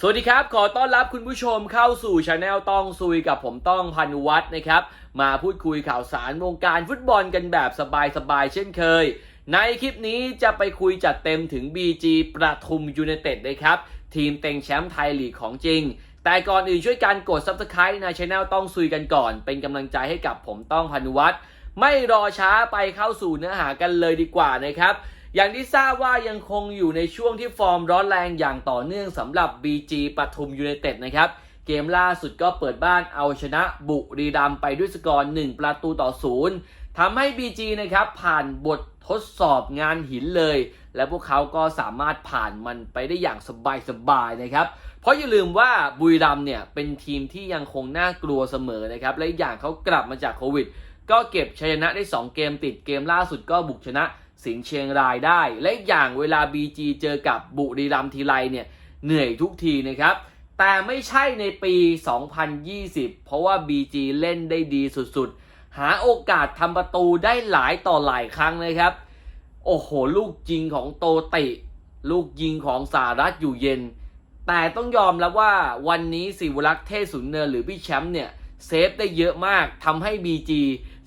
สวัสดีครับ ขอต้อนรับคุณผู้ชมเข้าสู่ช anel ต้องซุยกับผมต้องพันวัฒน์นะครับ มาพูดคุยข่าวสารวงการฟุตบอลกันแบบสบายๆเช่นเคย ในคลิปนี้จะไปคุยจัดเต็มถึง BG ประทุมยูไนเต็ดนะครับ ทีมเต็งแชมป์ไทยลีกของจริง แต่ก่อนอื่นช่วยกันกด subscribe ในช anel ต้องซุยกันก่อน เป็นกำลังใจให้กับผมต้องพันวัฒน์ไม่รอช้าไปเข้าสู่เนื้อหากันเลยดีกว่านะครับ อย่างที่ทราบว่ายังคงอยู่ในช่วงที่ฟอร์มร้อนแรงอย่างต่อเนื่องสำหรับ BG ปทุมยูไนเต็ดนะครับเกมล่าสุดก็เปิดบ้านเอาชนะบุรีรัมไปด้วยสกอร์ 1 ประตูต่อศูนย์ทำให้ BG นะครับผ่านบททดสอบงานหินเลย และพวกเขาก็สามารถผ่านมันไปได้อย่างสบายๆนะครับ เพราะอย่าลืมว่าบุรีรัมเนี่ยเป็นทีมที่ยังคงน่ากลัวเสมอนะครับ และอีกอย่างเขากลับมาจากโควิด ก็เก็บชัยชนะได้ 2 เกมติดเกมล่าสุดก็บุกชนะ สิงห์เชียงรายได้ และอย่างเวลา BG เจอกับบุรีรัมย์ทีไรเนี่ยเหนื่อยทุกทีนะครับ แต่ไม่ใช่ในปี 2020 เพราะว่า BG เล่นได้ดีสุดๆ หาโอกาสทำประตูได้หลายต่อหลายครั้งนะครับ โอ้โห ลูกยิงของโตติ ลูกยิงของสารัตอยู่เย็น แต่ต้องยอมแล้วว่าวันนี้สิวรักษ์เทศสุนเนินหรือพี่แชมป์เนี่ยเซฟได้เยอะมากทำให้ BG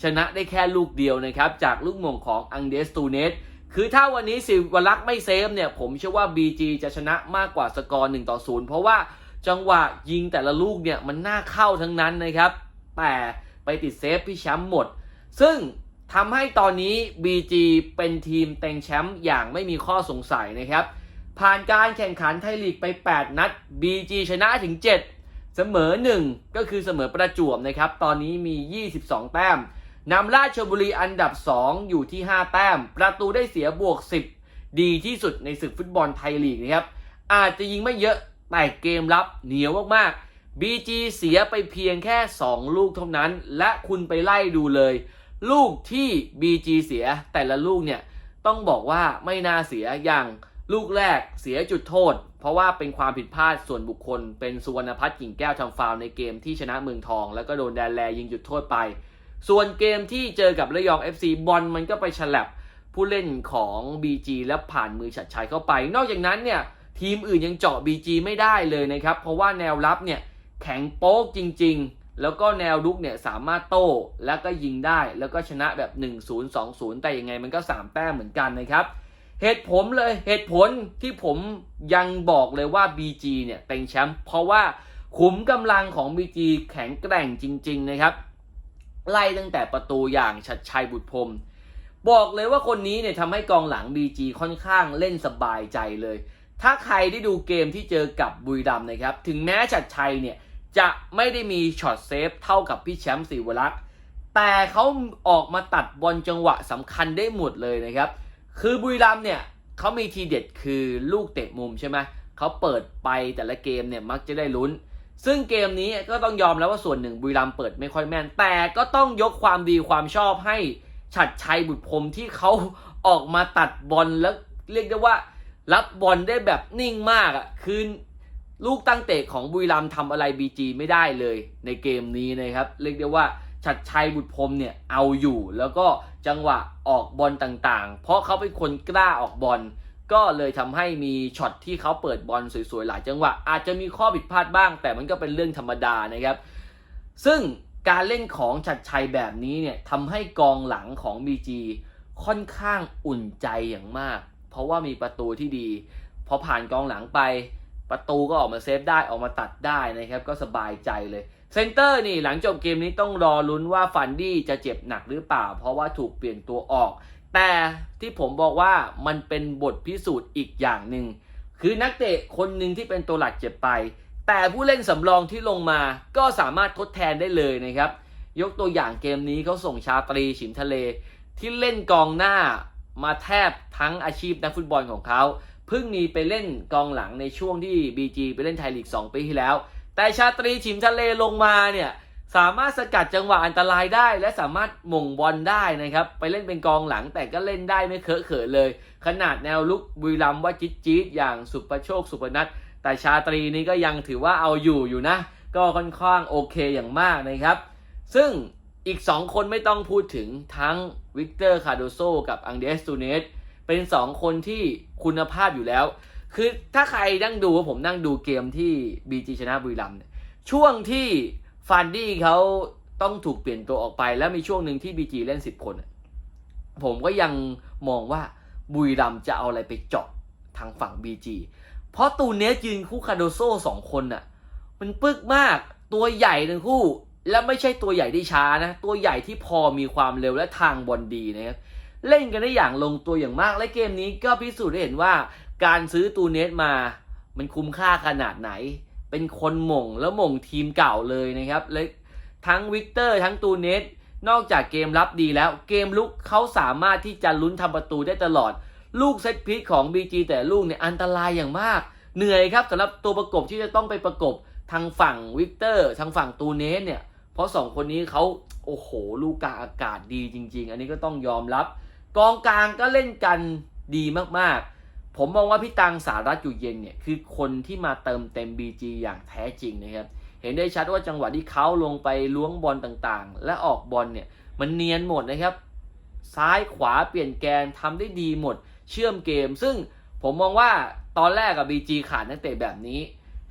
ชนะได้แค่ลูกเดียวนะครับ จากลูกมงของอังเดสตูเนสคือถ้าวันนี้สิวรักษ์ไม่เซฟเนี่ย ผมเชื่อว่า BG จะชนะมากกว่าสกอร์1ต่อ0เพราะว่าจังหวะยิงแต่ละลูกเนี่ย มันน่าเข้าทั้งนั้นนะครับ แต่ไปติดเซฟพี่แชมป์หมด ซึ่งทำให้ตอนนี้ BG เป็นทีมเต็งแชมป์อย่างไม่มีข้อสงสัยนะครับ ผ่านการแข่งขันไทยลีกไป 8 นัด BG ชนะถึง 7 เสมอ 1 ก็คือเสมอประจวบนะครับ ตอนนี้มี 22 แต้ม นำราชบุรีอันดับ 2 อยู่ที่ 5 แต้ม ประตูได้เสียบวก 10 ดีที่สุดในศึกฟุตบอลไทยลีกนะครับ อาจจะยิงไม่เยอะ แต่เกมรับเหนียวมากๆ BG เสียไปเพียงแค่ 2 ลูกเท่านั้น และคุณไปไล่ดูเลย ลูกที่ BG เสียแต่ละลูกเนี่ย ต้องบอกว่าไม่น่าเสียอย่างลูกแรกเสียจุดโทษ เพราะว่าเป็นความผิดพลาดส่วนบุคคล เป็นสุวรรณพัฒน์กิ่งแก้วทำฟาวในเกมที่ชนะเมืองทอง แล้วก็โดนแดนแลยิงจุดโทษไป ส่วนเกมที่เจอกับระยอง FC บอลมันก็ไปฉลับผู้เล่นของ BG และผ่านมือฉัดชัยเข้าไป นอกจากนั้นเนี่ยทีมอื่นยังเจาะ BG ไม่ได้เลยนะครับ เพราะว่าแนวรับเนี่ยแข็งโป๊กจริง ๆ แล้วก็แนวลุกเนี่ยสามารถโต้แล้วก็ยิงได้ แล้วก็ชนะแบบ 1-0 2-0 แต่ยังไงมันก็ 3 แต้มเหมือนกันนะครับ เหตุผลเลยเหตุผลที่ผมยังบอกเลยว่า BG เนี่ยเต็งแชมป์เพราะว่าขุมกำลังของ BG แข็งแกร่งจริง ๆ นะครับ ไล่ตั้งแต่ประตูอย่างชัดชัยบุตรพรมบอกเลยว่าคนนี้เนี่ยทำให้กองหลัง BG ค่อนข้างเล่นสบายใจเลย ถ้าใครได้ดูเกมที่เจอกับบุรีรัมนะครับ ถึงแม้ชัดชัยเนี่ยจะไม่ได้มีช็อตเซฟเท่ากับพี่แชมป์ศิวรักษ์แต่เขาออกมาตัดบอลจังหวะสำคัญได้หมดเลยนะครับ คือบุรีรัมเนี่ยเขามีทีเด็ดคือลูกเตะมุมใช่ไหมเขาเปิดไปแต่ละเกมเนี่ยมักจะได้ลุ้น ซึ่งเกมนี้ก็ต้องยอมแล้วว่าส่วนหนึ่งบุรีรัมเปิดไม่ค่อยแม่น แต่ก็ต้องยกความดีความชอบให้ฉัดชัยบุตรพรมที่เขาออกมาตัดบอลแล้วเรียกได้ว่า รับบอลได้แบบนิ่งมากอะ่ะคือลูกตั้งเตะของบุรีรัมทำอะไร BG ไม่ได้เลยในเกมนี้นะครับ เรียกได้ว่าชัดชัยบุตรพรมเนี่ยเอาอยู่ แล้วก็จังหวะออกบอลต่างๆ เพราะเขาเป็นคนกล้าออกบอล ก็เลยทำให้มีช็อตที่เขาเปิดบอลสวยๆ หลายจังหวะ อาจจะมีข้อผิดพลาดบ้าง แต่มันก็เป็นเรื่องธรรมดานะครับ ซึ่งการเล่นของชัดชัยแบบนี้เนี่ยทำให้กองหลังของ BG ค่อนข้างอุ่นใจอย่างมาก เพราะว่ามีประตูที่ดี พอผ่านกองหลังไป ประตูก็ออกมาเซฟได้ออกมาตัดได้นะครับ ก็สบายใจเลยเซนเตอร์นี่หลังจบเกมนี้ต้องรอลุ้นว่าฟันดี้จะเจ็บหนักหรือเปล่า เพราะว่าถูกเปลี่ยนตัวออก แต่ที่ผมบอกว่ามันเป็นบทพิสูจน์อีกอย่างหนึ่งคือนักเตะคนหนึ่งที่เป็นตัวหลักเจ็บไป แต่ผู้เล่นสำรองที่ลงมาก็สามารถทดแทนได้เลยนะครับ ยกตัวอย่างเกมนี้เขาส่งชาตรีฉิมทะเล ที่เล่นกองหน้ามาแทบทั้งอาชีพนักฟุตบอลของเขาเพิ่งมีไปเล่นกองหลังในช่วงที่ BG ไปเล่นไทยลีก 2 ปีที่แล้ว แต่ชาตรีฉิมทะเลลงมาเนี่ย สามารถสกัดจังหวะอันตรายได้ และสามารถหม่งบอลได้นะครับ ไปเล่นเป็นกองหลังแต่ก็เล่นได้ไม่เคอะเขินเลย ขนาดแนวลุกบุรีรัมว่าจิ๊ดจี๊ดอย่างสุประโชคสุพนัทแต่ชาตรีนี่ก็ยังถือว่าเอาอยู่อยู่นะ ก็ค่อนข้างโอเคอย่างมากนะครับ ซึ่งอีก 2 คนไม่ต้องพูดถึงทั้งวิกเตอร์คาโดโซกับอังเดสตูเนสเป็น 2 คนที่คุณภาพอยู่แล้ว คือถ้าใครนั่งดูผมนั่งดูเกมที่บีจีชนะบุรีรัมย์ช่วงที่ ฟันดี้เขาต้องถูกเปลี่ยนตัวออกไป แล้วมีช่วงหนึ่งที่บีจีเล่นสิบคน ผมก็ยังมองว่าบุรีรัมจะเอาอะไรไปเจาะทางฝั่งบีจีเพราะตูเนสยืนคู่คาโดโซ่สองคนน่ะ มันปึกมากตัวใหญ่ทั้งคู่ แล้วไม่ใช่ตัวใหญ่ที่ช้านะ ตัวใหญ่ที่พอมีความเร็วและทางบอลดีนะครับเล่นกันได้อย่างลงตัวอย่างมาก และเกมนี้ก็พิสูจน์ได้เห็นว่า การซื้อตูเนสมา มันคุ้มค่าขนาดไหน เป็นคนหม่งแล้วหม่งทีมเก่าเลยนะครับและทั้งวิกเตอร์ทั้งตูเนสนอกจากเกมรับดีแล้วเกมลุกเขาสามารถที่จะลุ้นทำประตูได้ตลอด ลูกเซตพีซของ BG แต่ลูกเนี่ยอันตรายอย่างมาก เหนื่อยครับสำหรับตัวประกบที่จะต้องไปประกบทางฝั่งวิกเตอร์ทางฝั่งตูเนสเนี่ย เพราะสองคนนี้เขาโอ้โห ลูกกลางอากาศดีจริง ๆ อันนี้ก็ต้องยอมรับ กองกลางก็เล่นกันดีมากๆ ผมมองว่าพี่ตังสารัตอยู่เย็นเนี่ยคือคนที่มาเติมเต็ม BG อย่างแท้จริงนะครับ เห็นได้ชัดว่าจังหวะที่เขาลงไปล้วงบอลต่างๆ และออกบอลเนี่ยมันเนียนหมดนะครับ ซ้ายขวาเปลี่ยนแกนทำได้ดีหมด เชื่อมเกม ซึ่งผมมองว่าตอนแรกกับ BG ขาดนักเตะแบบนี้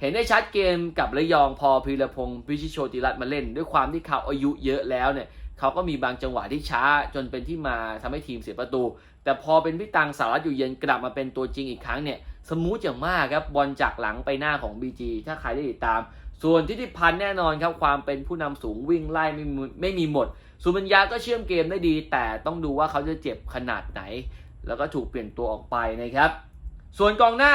เห็นได้ชัดเกมกับระยองพอพีรพงศ์พิชิตโชติรัตน์มาเล่น ด้วยความที่เขาอายุเยอะแล้วเนี่ยเขาก็มีบางจังหวะที่ช้าจนเป็นที่มาทำให้ทีมเสียประตู แต่พอเป็นพี่ตังสารัตอยู่เย็นกลับมาเป็นตัวจริงอีกครั้งเนี่ยสมูทอย่างมากครับบอลจากหลังไปหน้าของ BG ถ้าใครได้ติดตาม ส่วนทิติพันธ์แน่นอนครับความเป็นผู้นำสูงวิ่งไล่ไม่มีไม่มีหมด สุบัญญาก็เชื่อมเกมได้ดี แต่ต้องดูว่าเขาจะเจ็บขนาดไหน แล้วก็ถูกเปลี่ยนตัวออกไปนะครับ ส่วนกองหน้า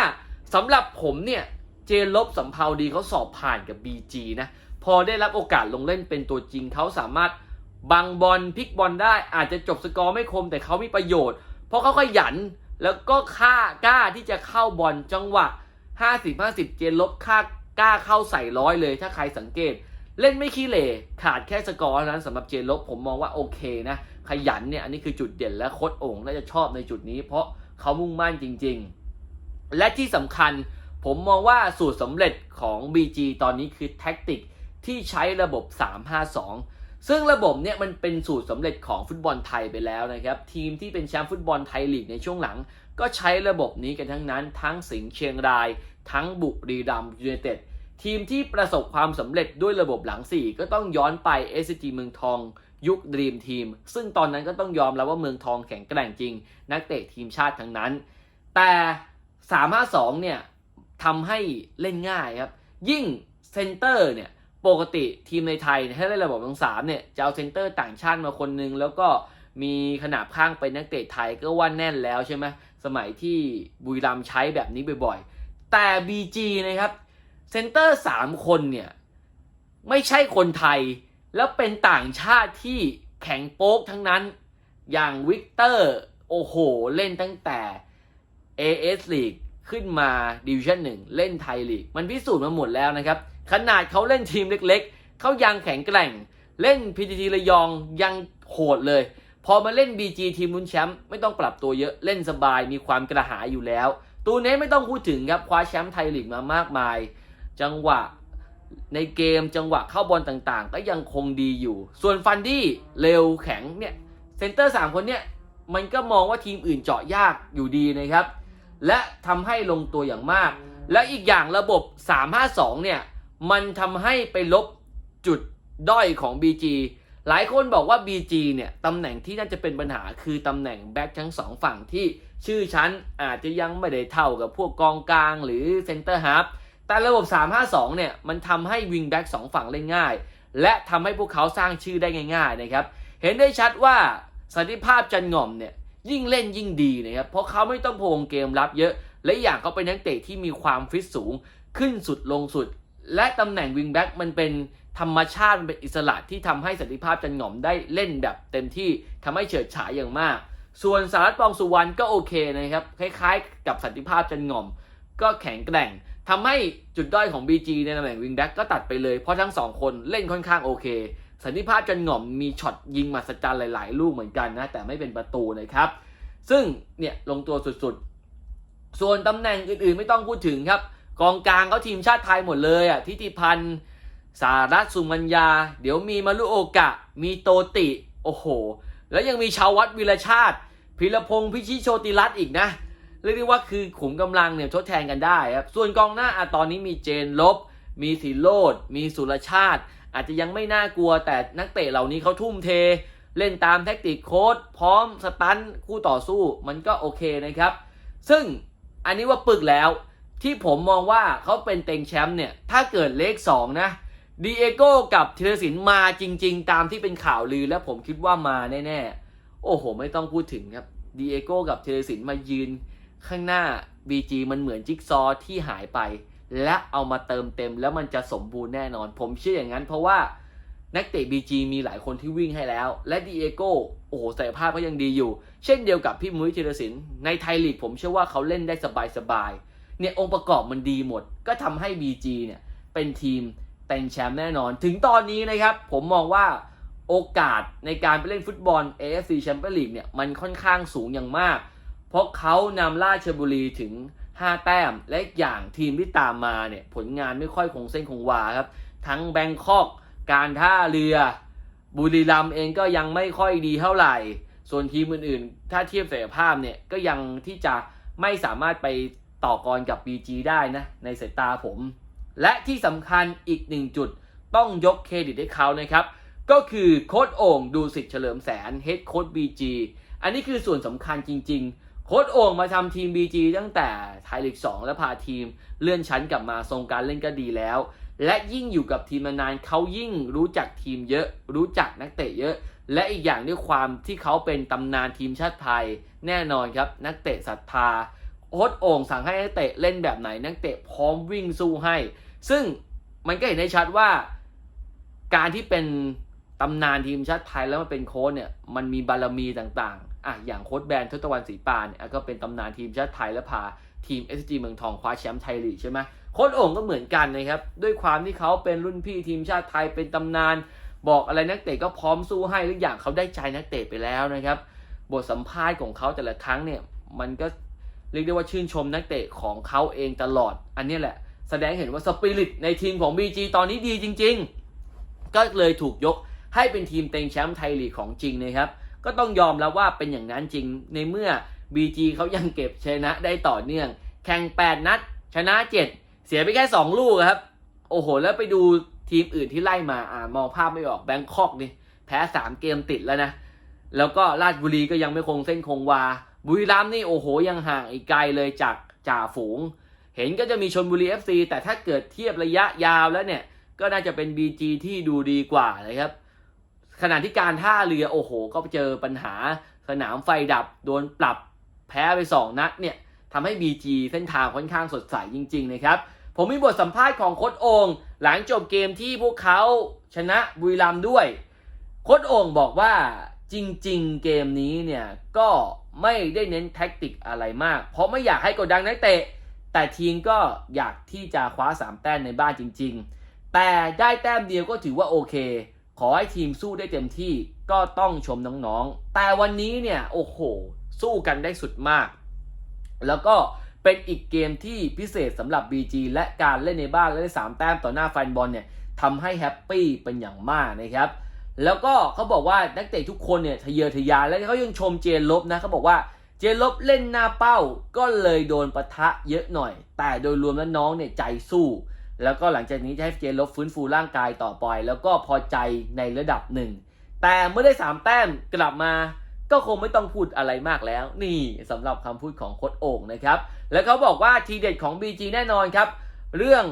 สำหรับผมเนี่ยเจนลบสำเภาดีเขาสอบผ่านกับ BG นะพอได้รับโอกาสลงเล่นเป็นตัวจริงเขาสามารถบังบอลพลิกบอลได้อาจจะจบสกอร์ไม่คมแต่เขามีประโยชน์ ราะเขาขยันแล้วก็ค่ากล้าที่จะเข้าบอลจังหวะ 50-50เจนลบค่ากล้าเข้าใส่ร้อยเลย ถ้าใครสังเกต เล่นไม่ขี้เหร่ขาดแค่สกอร์เท่านั้นสำหรับเจนลบผมมองว่าโอเคนะขยันเนี่ยอันนี้คือจุดเด่นและโค้ดโอ่งน่าจะชอบในจุดนี้ เพราะเขามุ่งมั่นจริง ๆ และที่สำคัญผมมองว่าสูตรสำเร็จของ BG ตอนนี้คือแท็กติกที่ใช้ระบบ 352 ซึ่งระบบเนี่ยมันเป็นสูตรสำเร็จของฟุตบอลไทยไปแล้วนะครับ ทีมที่เป็นแชมป์ฟุตบอลไทยลีกในช่วงหลัง ก็ใช้ระบบนี้กันทั้งนั้น ทั้งสิงห์เชียงราย ทั้งบุรีรัมย์ยูไนเต็ดทีมที่ประสบความสำเร็จด้วยระบบหลัง 4 ก็ต้องย้อนไป s c g เมืองทอง ยุคดรีมทีม ซึ่งตอนนั้นก็ต้องยอมรับว่าเมืองทองแข็งแกร่งจริง นักเตะทีมชาติทั้งนั้น แต่ 352 เนี่ยทำให้เล่นง่ายครับ ยิ่งเซนเตอร์เนี่ย ปกติทีมในไทยเนี่ยให้เล่นระบบทั้งสามเนี่ยจะเอาเซนเตอร์ต่างชาติมาคนนึง แล้วก็มีขนาบข้างเป็นนักเตะไทยก็ว่าแน่นแล้วใช่ไหมสมัยที่บุรีรัมใช้แบบนี้บ่อยๆ แต่ BG นะครับเซนเตอร์3คนเนี่ย ไม่ใช่คนไทย แล้วเป็นต่างชาติที่แข็งโป๊กทั้งนั้นอย่างวิกเตอร์ โอ้โห เล่นตั้งแต่ AS League ขึ้นมาดิวิชั่น1เล่นไทยลีก มันพิสูจน์มาหมดแล้วนะครับ ขนาดเขาเล่นทีมเล็กๆ เขายังแข็งแกร่ง เล่น PTT ระยองยังโหดเลย พอมาเล่น BG ทีมลุ้นแชมป์ไม่ต้องปรับตัวเยอะเล่นสบายมีความกระหายอยู่แล้วตูเน้ไม่ต้องพูดถึงครับคว้าแชมป์ไทยลีกมามากมาย จังหวะในเกมจังหวะเข้าบอลต่างๆ ก็ยังคงดีอยู่ ส่วนฟันดี้เร็วแข็งเนี่ยเซนเตอร์ 3 คนเนี่ยมันก็มองว่าทีมอื่นเจาะยากอยู่ดีนะครับ และทำให้ลงตัวอย่างมาก และอีกอย่างระบบ 352 เนี่ย มันทำให้ไปลบจุดด้อยของ BG หลายคนบอกว่า BG เนี่ยตำแหน่งที่น่าจะเป็นปัญหาคือตำแหน่งแบ็คทั้งสองฝั่งที่ชื่อชั้นอาจจะยังไม่ได้เท่ากับพวกกองกลางหรือเซนเตอร์ฮาร์ฟแต่ระบบ 352 เนี่ยมันทำให้วิงแบ็กสองฝั่งเล่นง่าย และทำให้พวกเขาสร้างชื่อได้ง่าย ๆนะครับ เห็นได้ชัดว่าสันติภาพจันง่อมเนี่ยยิ่งเล่นยิ่งดีนะครับ เพราะเขาไม่ต้องพวงเกมรับเยอะ และอย่างเขาเป็นนักเตะที่มีความฟิตสูง ขึ้นสุดลงสุด และตำแหน่งวิงแบ็กมันเป็นธรรมชาติมันเป็นอิสระที่ทำให้สันติภาพจันหง่อมได้เล่นแบบเต็มที่ทำให้เฉิดฉายอย่างมาก ส่วนสารัตปองสุวรรณก็โอเคนะครับ คล้ายๆ กับสันติภาพจันหง่อม ก็แข็งแกร่งทำให้จุดด้อยของ BG ในตำแหน่งวิงแบ็กก็ตัดไปเลยเพราะทั้งสองคนเล่นค่อนข้างโอเค สันติภาพจันหง่อมมีช็อตยิงมาสจันหลาย ๆ ลูกเหมือนกันนะแต่ไม่เป็นประตูนะครับ ซึ่งเนี่ยลงตัวสุดๆ ส่วนตำแหน่งอื่นๆไม่ต้องพูดถึงครับ กองกลางเขาทีมชาติไทยหมดเลยอะทิติพันธ์ สารัตสุมัญญา เดี๋ยวมีมารุโอกะ มีโตติ โอ้โห แล้วยังมีชาววัดวิรชาติ พิรพงศ์พิชิตโชติรัตน์อีกนะ เรียกได้ว่าคือขุมกำลังเนี่ยทดแทนกันได้ครับ ส่วนกองหน้าอะตอนนี้มีเจนลบ มีสีโรดมีสุรชาติ อาจจะยังไม่น่ากลัวแต่นักเตะเหล่านี้เขาทุ่มเท เล่นตามแท็กติกโค้ดพร้อมสตันคู่ต่อสู้มันก็โอเคนะครับ ซึ่งอันนี้ว่าปึกแล้ว ที่ผมมองว่าเขาเป็นเต็งแชมป์เนี่ย ถ้าเกิดเลข2นะดีเอโก้กับธีรศิลป์มาจริง ๆ ตามที่เป็นข่าวลือและผมคิดว่ามาแน่ๆ โอ้โห ไม่ต้องพูดถึงครับดีเอโก้กับธีรศิลป์มายืนข้างหน้า BG มันเหมือนจิ๊กซอว์ที่หายไป และเอามาเติมเต็มแล้วมันจะสมบูรณ์แน่นอน ผมเชื่ออย่างนั้นเพราะว่านักเตะ BG มีหลายคนที่วิ่งให้แล้ว และดีเอโก้โอ้โหศักยภาพก็ยังดีอยู่ เช่นเดียวกับพี่มุ้ยธีรศิลป์ในไทยลีกผมเชื่อว่าเขาเล่นได้สบายๆ เนี่ยองค์ประกอบมันดีหมด ก็ทำให้ BG เนี่ยเป็นทีมเต็งแชมป์แน่นอน ถึงตอนนี้นะครับ ผมมองว่าโอกาสในการไปเล่นฟุตบอล AFC Champions League เนี่ยมันค่อนข้างสูงอย่างมาก เพราะเขานำราชบุรีถึง 5 แต้ม และอย่างทีมที่ตามมาเนี่ยผลงานไม่ค่อยคงเส้นคงวาครับ ทั้งแบงคอกการท่าเรือ บุรีรัมย์เองก็ยังไม่ค่อยดีเท่าไหร่ ส่วนทีมอื่นๆ ถ้าเทียบศักยภาพเนี่ยก็ยังที่จะไม่สามารถไป ต่อกรกับ BG ได้นะในสายตาผม และที่สำคัญอีกหนึ่งจุดต้องยกเครดิตให้เขานะครับ ก็คือโค้ดโอ่งดูสิทธิ์เฉลิมแสนเฮดโค้ด BG อันนี้คือส่วนสำคัญจริง ๆ โค้ดโอ่งมาทำทีม BG ตั้งแต่ไทยลีก2 แล้วพาทีม เลื่อนชั้นกลับมาทรงการเล่นก็ดีแล้ว และยิ่งอยู่กับทีมมานานเขายิ่งรู้จักทีมเยอะ รู้จักนักเตะเยอะและอีกอย่างด้วยความที่เขาเป็นตำนานทีมชาติไทย แน่นอนครับนักเตะศรัทธา โค้ดโอ่งสั่งให้นักเตะเล่นแบบไหนนักเตะพร้อมวิ่งสู้ให้ ซึ่งมันก็เห็นได้ชัดว่า การที่เป็นตำนานทีมชาติไทยแล้วมาเป็นโค้ชเนี่ยมันมีบารมีต่างๆอะอย่างโค้ชแบรนด์ทศตวรรณศรีปานเนี่ยก็เป็นตำนานทีมชาติไทยและพาทีม SG เมืองทองคว้าแชมป์ไทยลีกใช่ไหมโค้ชโอ่งก็เหมือนกันนะครับ ด้วยความที่เขาเป็นรุ่นพี่ทีมชาติไทยเป็นตำนาน บอกอะไรนักเตะก็พร้อมสู้ให้ทุกอย่างเขาได้ใจนักเตะไปแล้วนะครับ บทสัมภาษณ์ของเขาแต่ละครั้งเนี่ยมันก็ เรียกได้ว่าชื่นชมนักเตะของเขาเองตลอด อันนี้แหละ แสดงเห็นว่าสปิริตในทีมของ BG ตอนนี้ดีจริง ๆ ก็เลยถูกยกให้เป็นทีมเต็งแชมป์ไทยลีกของจริงนะครับ ก็ต้องยอมแล้วว่าเป็นอย่างนั้นจริง ในเมื่อ BG เขายังเก็บชนะได้ต่อเนื่อง แข่ง 8 นัด ชนะ 7 เสียไปแค่ 2 ลูกครับ โอ้โห แล้วไปดูทีมอื่นที่ไล่มาอ่ามองภาพไม่ออกแบงคอกนี่แพ้ 3 เกมติดแล้วนะ แล้วก็ราชบุรีก็ยังไม่คงเส้นคงวา บุรีรัมย์นี่โอ้โหยังห่างอีกไกลเลยจากจ่าฝูง เห็นก็จะมีชนบุรี FC แต่ถ้าเกิดเทียบระยะยาวแล้วเนี่ย ก็น่าจะเป็น BG ที่ดูดีกว่านะครับ ขณะที่การท่าเรือโอ้โห ก็เจอปัญหาสนามไฟดับโดนปรับแพ้ไป 2 นัดเนี่ยทำให้ BG เส้นทางค่อนข้างสดใสจริง ๆ นะครับ ผมมีบทสัมภาษณ์ของโค้ดโองหลังจบเกมที่พวกเขาชนะบุรีรัมย์ด้วย โค้ดโองบอกว่าจริง ๆ เกมนี้เนี่ยก็ ไม่ได้เน้นแท็กติกอะไรมาก เพราะไม่อยากให้กดดันนักเตะ แต่ทีมก็อยากที่จะคว้า 3 แต้มในบ้านจริง ๆ แต่ได้แต้มเดียวก็ถือว่าโอเค ขอให้ทีมสู้ได้เต็มที่ก็ต้องชมน้องๆ แต่วันนี้เนี่ยโอ้โห สู้กันได้สุดมาก แล้วก็เป็นอีกเกมที่พิเศษสำหรับ BG และการเล่นในบ้านและได้3แต้มต่อหน้าแฟนบอลเนี่ยทำให้แฮปปี้เป็นอย่างมากนะครับ แล้วก็เขาบอกว่านักเตะทุกคนเนี่ยทะเยอทะยานแล้วเขายังชมเจนลบนะเขาบอกว่าเจนลบเล่นหน้าเป้าก็เลยโดนปะทะเยอะหน่อย แต่โดยรวมแล้วน้องเนี่ยใจสู้ แล้วก็หลังจากนี้จะให้เจนลบฟื้นฟูร่างกายต่อไปแล้วก็พอใจในระดับหนึ่ง แต่เมื่อได้ 3 แต้มกลับมาก็คงไม่ต้องพูดอะไรมากแล้ว นี่สำหรับคำพูดของโค้ดโอ่งนะครับ แล้วเขาบอกว่าทีเด็ดของ BG แน่นอนครับ เรื่อง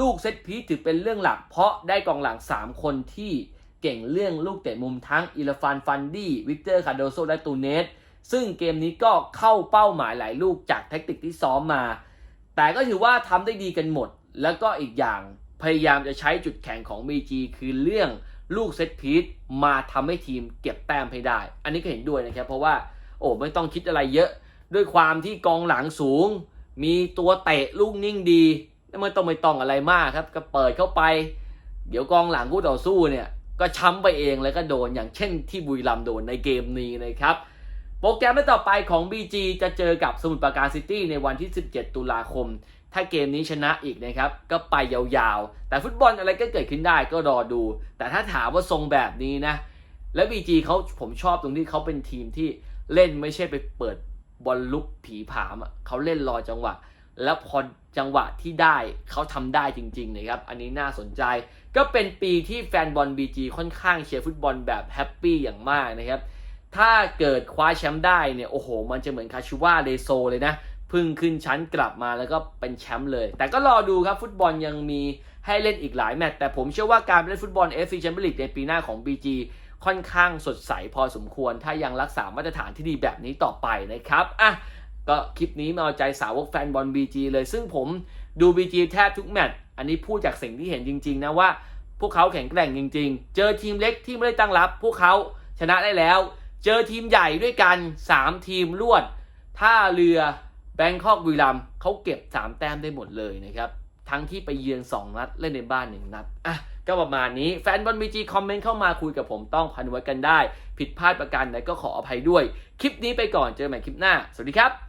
ลูกเซตพีถือเป็นเรื่องหลัก เพราะได้กองหลัง 3 คนที่ เก่งเรื่องลูกเตะมุมทั้งอิลฟานฟันดี้วิกเตอร์คาโดโซและตูเนสซึ่งเกมนี้ก็เข้าเป้าหมายหลายลูกจากแท็กติกที่ซ้อมมา แต่ก็ถือว่าทำได้ดีกันหมด แล้วก็อีกอย่างพยายามจะใช้จุดแข็งของ BG คือเรื่องลูกเซตพีซมาทำให้ทีมเก็บแต้มให้ได้ อันนี้ก็เห็นด้วยนะครับ เพราะว่าโอ้ไม่ต้องคิดอะไรเยอะ ด้วยความที่กองหลังสูง มีตัวเตะลูกนิ่งดีไม่ต้องไม่ต้องอะไรมากครับ ก็เปิดเข้าไป เดี๋ยวกองหลังคู่ต่อสู้เนี่ย ก็ช้ำไปเองแล้วก็โดนอย่างเช่นที่บุรีรัมย์โดนในเกมนี้นะครับ โปรแกรมต่อไปของ BG จะเจอกับสมุทรปราการซิตี้ในวันที่ 17 ตุลาคม ถ้าเกมนี้ชนะอีกนะครับ ก็ไปยาวๆ แต่ฟุตบอลอะไรก็เกิดขึ้นได้ก็รอดู แต่ถ้าถามว่าทรงแบบนี้นะ แล้ว BG เขาผมชอบตรงที่เขาเป็นทีมที่เล่นไม่ใช่ไปเปิดบอลลุกผีผามเขาเล่นรอจังหวะ แล้วพอจังหวะที่ได้เขาทำได้จริงๆนะครับ อันนี้น่าสนใจ ก็เป็นปีที่แฟนบอล BG ค่อนข้างเชียร์ฟุตบอลแบบแฮปปี้อย่างมากนะครับ ถ้าเกิดคว้าแชมป์ได้เนี่ยโอ้โห มันจะเหมือนคาชูว่าเลโซเลยนะพึ่งขึ้นชั้นกลับมาแล้วก็เป็นแชมป์เลย แต่ก็รอดูครับฟุตบอลยังมีให้เล่นอีกหลายแมตช์แต่ผมเชื่อว่าการเล่นฟุตบอล FC Champions League ในปีหน้าของ BG ค่อนข้างสดใสพอสมควร ถ้ายังรักษามาตรฐานที่ดีแบบนี้ต่อไปนะครับอะ ก็คลิปนี้มาเอาใจสาวกแฟนบอล BG เลย ซึ่งผมดู BG แทบทุกแมตช์อันนี้พูดจากสิ่งที่เห็นจริง ๆ นะว่า พวกเขาแข็งแกร่งจริง ๆ เจอทีมเล็กที่ไม่ได้ตั้งรับ พวกเขาชนะได้แล้ว เจอทีมใหญ่ด้วยกัน 3 ทีมรวดท่าเรือแบงคอกบุรีรัมเขาเก็บ 3 แต้มได้หมดเลยนะครับทั้งที่ไปเยือน 2 นัด เล่นในบ้าน 1 นัด อะ ก็ประมาณนี้ แฟนบอลบีจีคอมเมนต์เข้ามาคุยกับผมต้องพันไว้กันได้ ผิดพลาดประการใดก็ขออภัยด้วย คลิปนี้ไปก่อน เจอกันใหม่คลิปหน้า สวัสดีครับ